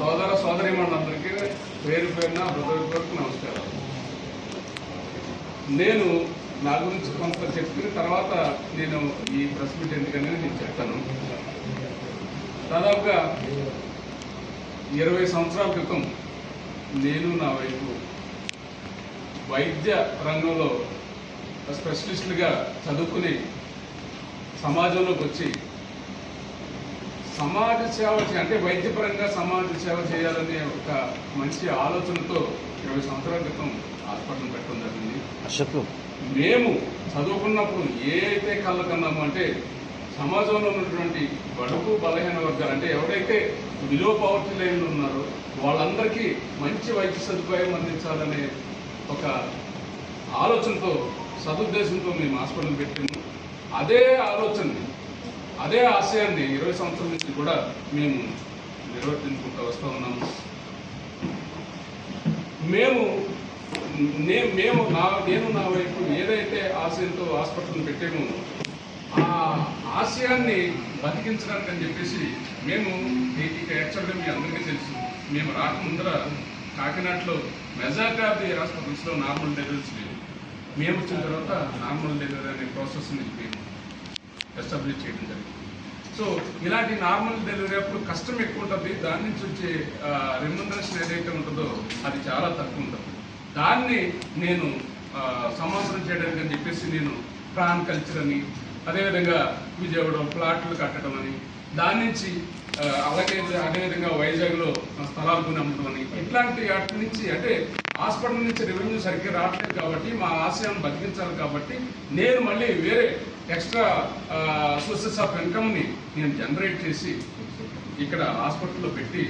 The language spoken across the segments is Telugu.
సోదర సోదరిమణులందరికీ పేరు పేరున హృదయపూర్వక నమస్కారం నేను నా గురించి కొంత చెప్పిన తర్వాత నేను ఈ ప్రెస్ మీట్ ఎందుకనేది నేను చెప్తాను. దాదాపుగా ఇరవై సంవత్సరాల క్రితం నేను నా వైపు వైద్య రంగంలో స్పెషలిస్ట్లుగా చదువుకుని సమాజంలోకి వచ్చి సమాజ సేవ అంటే వైద్యపరంగా సమాజ సేవ చేయాలనే ఒక మంచి ఆలోచనతో ఇరవై సంవత్సరాల క్రితం హాస్పిటల్ పెట్టడం జరిగింది. మేము చదువుకున్నప్పుడు ఏ అయితే కళ్ళ కన్నాము అంటే సమాజంలో ఉన్నటువంటి బడుగు బలహీన వర్గాలు అంటే ఎవరైతే బిలో పవర్టీ లైన్లో ఉన్నారో వాళ్ళందరికీ మంచి వైద్య సదుపాయం అందించాలనే ఒక ఆలోచనతో సదుద్దేశంతో మేము హాస్పిటల్ పెట్టాము అదే ఆలోచనని అదే ఆశయాన్ని ఇరవై సంవత్సరాల నుంచి కూడా మేము నిర్వర్తించుకుంటూ వస్తూ ఉన్నాము. మేము నే- మేము నా నేను నా వైపు ఏదైతే ఆశయంతో హాస్పిటల్ పెట్టామో ఆ ఆశయాన్ని బతికించడానికి అని చెప్పేసి మేము ఇక యాక్చువల్గా మీ అందరికీ తెలుసు. మేము రాకముందర కాకినాడలో మెజార్టీ ఆఫ్ ది హాస్పిటల్స్లో నార్మల్ డెలివరీస్ లేవు. మేము వచ్చిన తర్వాత నార్మల్ డెలివరీ అనే ప్రాసెస్ని మేము ఎస్టాబ్లిష్ చేయడం జరిగింది. సో ఇలాంటి నార్మల్ డెలివరీ అప్పుడు కష్టం ఎక్కువ ఉంటుంది. దాని నుంచి వచ్చే రెమ్యునరేషన్ ఏదైతే ఉంటుందో అది చాలా తక్కువ ఉంటుంది. దాన్ని నేను ఆ, సమాంతరం చేయడానికి అని చెప్పేసి నేను ప్రాన్ కల్చర్ అని అదేవిధంగా విజయవాడ ప్లాట్లు కట్టడం అని దాని నుంచి అలాగే అదేవిధంగా వైజాగ్లో స్థలాలు కొని అమ్మడం అని ఇట్లాంటి వాటి నుంచి అంటే హాస్పిటల్ నుంచి రెవెన్యూ సరిగ్గా రావట్లేదు కాబట్టి మా ఆశయాన్ని బతికించాలి కాబట్టి నేను మళ్ళీ వేరే ఎక్స్ట్రా సోర్సెస్ ఆఫ్ ఇన్కమ్ని నేను జనరేట్ చేసి ఇక్కడ హాస్పిటల్లో పెట్టి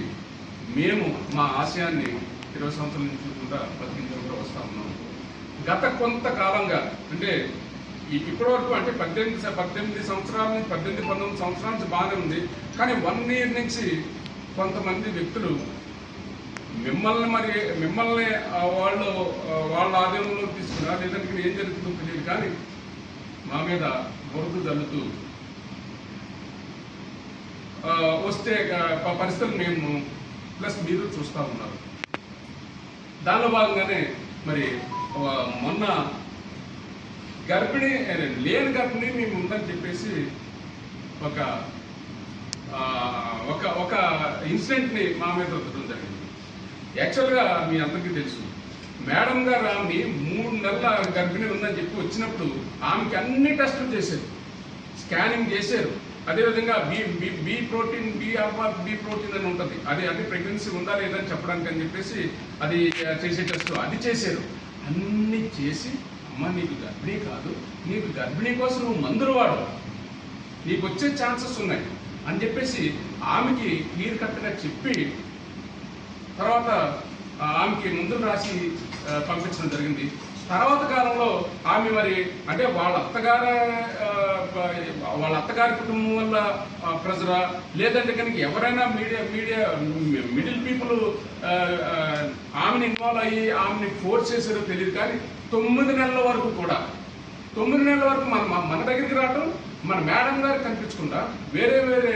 మేము మా ఆశయాన్ని ఇరవై సంవత్సరాల నుంచి కూడా బతికించుకుంటూ వస్తా ఉన్నాం. గత కొంతకాలంగా అంటే ఇప్పటి వరకు అంటే పద్దెనిమిది పద్దెనిమిది సంవత్సరాల నుంచి పద్దెనిమిది పంతొమ్మిది సంవత్సరాల నుంచి బాగానే ఉంది. కానీ వన్ ఇయర్ నుంచి కొంతమంది వ్యక్తులు మిమ్మల్ని మరి మిమ్మల్ని వాళ్ళు వాళ్ళ ఆధీనంలో తీసుకున్నా లేదంటే ఇక్కడ ఏం జరుగుతుందో తెలియదు. కానీ మా మీద బురద జల్లుతూ వస్తే పరిస్థితులు మేము ప్లస్ మీరు చూస్తూ ఉన్నారు. దానిలో భాగంగానే మరి మొన్న గర్భిణి లేని గర్భిణి మేము ఉందని చెప్పేసి ఒక ఒక ఒక ఇన్సిడెంట్ని మా మీద వద్దడం జరిగింది. యాక్చువల్గా మీ అందరికీ తెలుసు. మేడం గారు ఆమె మూడు నెలల గర్భిణి ఉందని చెప్పి వచ్చినప్పుడు ఆమెకి అన్ని టెస్టులు చేశారు. స్కానింగ్ చేశారు. అదేవిధంగా B B B protein B alpha B protein అని ఉంటుంది. అది అది ప్రెగ్నెన్సీ ఉందా లేదా అని చెప్పడానికి అని చెప్పేసి అది చేసే టెస్ట్. అది చేశారు. అన్ని చేసి అమ్మ నీకు గర్భిణీ కాదు. నీకు గర్భిణీ కోసం నువ్వు మందులు వాడు. నీకు వచ్చే ఛాన్సెస్ ఉన్నాయి. అని చెప్పేసి ఆమెకి క్లియర్ కట్గా చెప్పి తర్వాత ఆమెకి ముందులు రాసి పంపించడం జరిగింది. తర్వాత కాలంలో ఆమె మరి అంటే వాళ్ళ అత్తగారి వాళ్ళ అత్తగారి కుటుంబం వల్ల ప్రజరా? లేదంటే కనుక ఎవరైనా మీడియా మీడియా మిడిల్ పీపుల్ ఆమెను ఇన్వాల్వ్ అయ్యి ఆమెని ఫోర్స్ చేశారో తెలియదు కానీ తొమ్మిది నెలల వరకు కూడా తొమ్మిది నెలల వరకు మన మన- మన దగ్గరికి రావటం మన మేడం గారు కనిపించకుండా వేరే వేరే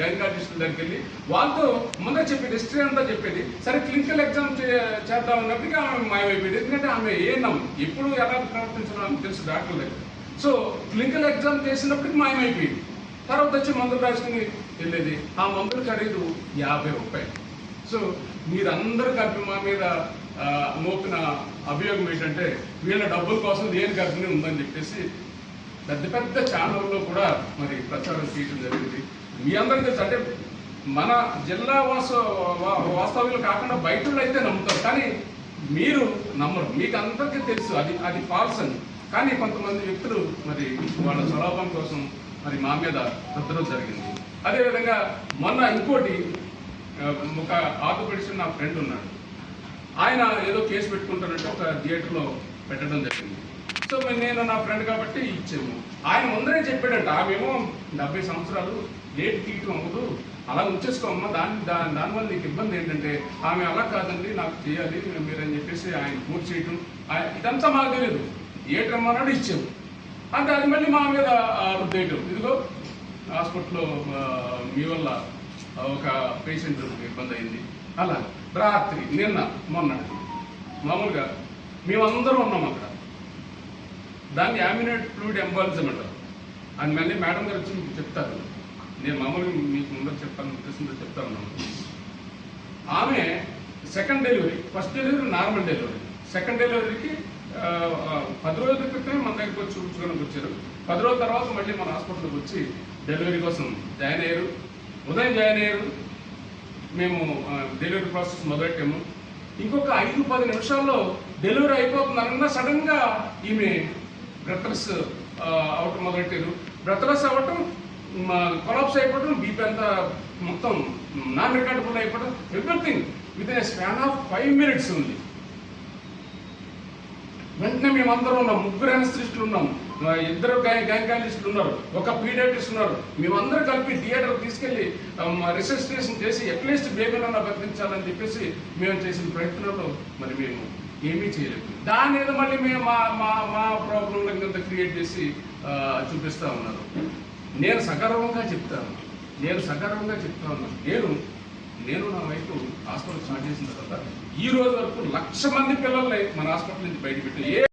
గైనకాలజిస్టుల దగ్గరికి వెళ్ళి వాళ్ళతో ముందే చెప్పేది హిస్టరీ అంతా చెప్పేది. సరే క్లినికల్ ఎగ్జామ్ చేద్దాం అన్నప్పటికీ ఆమె మాయమైపోయింది ఎందుకంటే ఆమె ఏనాం ఎప్పుడు ఎలా ప్రవర్తించడం తెలుసు డాక్టర్ దగ్గర. సో క్లినికల్ ఎగ్జామ్ చేసినప్పటికీ మాయమైపోయింది తర్వాత వచ్చి మందులు రాసుకుని వెళ్ళేది. ఆ మందుల ఖరీదు యాభై రూపాయలు. సో మీరందరూ కలిపి మా మీద మోపిన అభియోగం ఏంటంటే వీళ్ళ డబ్బుల కోసం దేని గర్భిణి ఉందని చెప్పేసి పెద్ద పెద్ద ఛానల్లో కూడా మరి ప్రచారం చేయడం జరిగింది. మీ అందరికీ అంటే మన జిల్లా వాస వా- వాస్తవ్యులు కాకుండా బయట అయితే నమ్ముతారు. కానీ మీరు నమ్మరు. మీకు అందరికీ తెలుసు అది అది ఫాల్స్ అని. కానీ కొంతమంది వ్యక్తులు మరి వాళ్ళ స్వలాభం కోసం మరి మా మీద రుద్దడం జరిగింది. అదేవిధంగా మొన్న ఇంకోటి ఒక ఆర్థోపెడిషన్ నా ఫ్రెండ్ ఉన్నాడు. ఆయన ఏదో కేసు పెట్టుకుంటానంటే ఒక థియేటర్లో పెట్టడం జరిగింది. సో మరి నేను నా ఫ్రెండ్ కాబట్టి ఇచ్చాము ఆయన ముందరే చెప్పాడంట ఆమెమో డెబ్బై సంవత్సరాలు ఏటి తీయటం అవ్వదు. అలా ఉంచేసుకోమ్మా దాని దాని దానివల్ల నీకు ఇబ్బంది ఏంటంటే ఆమె అలా కాదండి నాకు చేయాలి మీరని చెప్పేసి ఆయన పూర్తి చేయటం. ఆయన- ఇదంతా మాకు తెలియదు. ఏటమ్మన్నాడు ఇచ్చాము అంటే అది మళ్ళీ మా మీద ఆ, రుద్దేయటం ఇదిగో హాస్పిటల్లో మీ వల్ల ఒక పేషెంట్ ఇబ్బంది అయింది. అలా రాత్రి నిన్న మొన్న మామూలుగా మేమందరం ఉన్నాం అక్కడ. దాన్ని యామినేట్ ఫ్లూయిడ్ ఎంబాలిజం అంటారు. అని మళ్ళీ మేడం గారు వచ్చి మీకు చెప్తారు. నేను మామూలుగా మీకు ముందర చెప్పాను ఉద్దేశంతో చెప్తాను ఆమె second delivery first delivery normal delivery second డెలివరీకి పది రోజుల క్రితమే మన దగ్గరికి వచ్చి చూపించుకోవడానికి వచ్చారు. పది రోజుల తర్వాత మళ్ళీ మన హాస్పిటల్కి వచ్చి డెలివరీ కోసం జాయిన్ అయ్యారు. ఉదయం జాయిన్ అయ్యారు. మేము డెలివరీ ప్రాసెస్ మొదలెట్టాము. ఇంకొక ఐదు పది నిమిషాల్లో డెలివరీ అయిపోతుంది అనగా ఈమె బ్రదర్స్ uh, అవటం మొదలెట్టారు. బ్రదర్స్ అవ్వటం కొలాప్స్ అయిపోవడం బీపీ అంతా మొత్తం నాన్ రికార్డబుల్ అయిపోవడం everything within span of five minutes ఉంది. వెంటనే మేమందరం ఉన్నాం ముగ్గురు అనస్థిస్టులు ఉన్నాం ఇద్దరు గ్యాంకాలజిస్టులు ఉన్నారు ఒక పీడియాట్రిస్ట్ ఉన్నారు. మేమందరూ కలిపి థియేటర్ తీసుకెళ్ళి రిసెస్ట్రేషన్ చేసి అట్లీస్ట్ బేబీలన్నా బతికించాలని చెప్పేసి మేము చేసిన ప్రయత్నంలో మరి మేము ఏమీ చేయలేదు దాని మీద మళ్ళీ మేము మా మా మా ప్రాబ్లం కింద క్రియేట్ చేసి ఆ, చూపిస్తా ఉన్నారు. నేను సగర్వంగా చెప్తాను. నేను సగర్వంగా చెప్తా ఉన్నాను నేను నేను నా వైపు హాస్పిటల్ స్టార్ట్ చేసిన తర్వాత ఈ రోజు వరకు లక్ష మంది పిల్లల్ని మన హాస్పిటల్ నుంచి బయటపెట్టి ఏ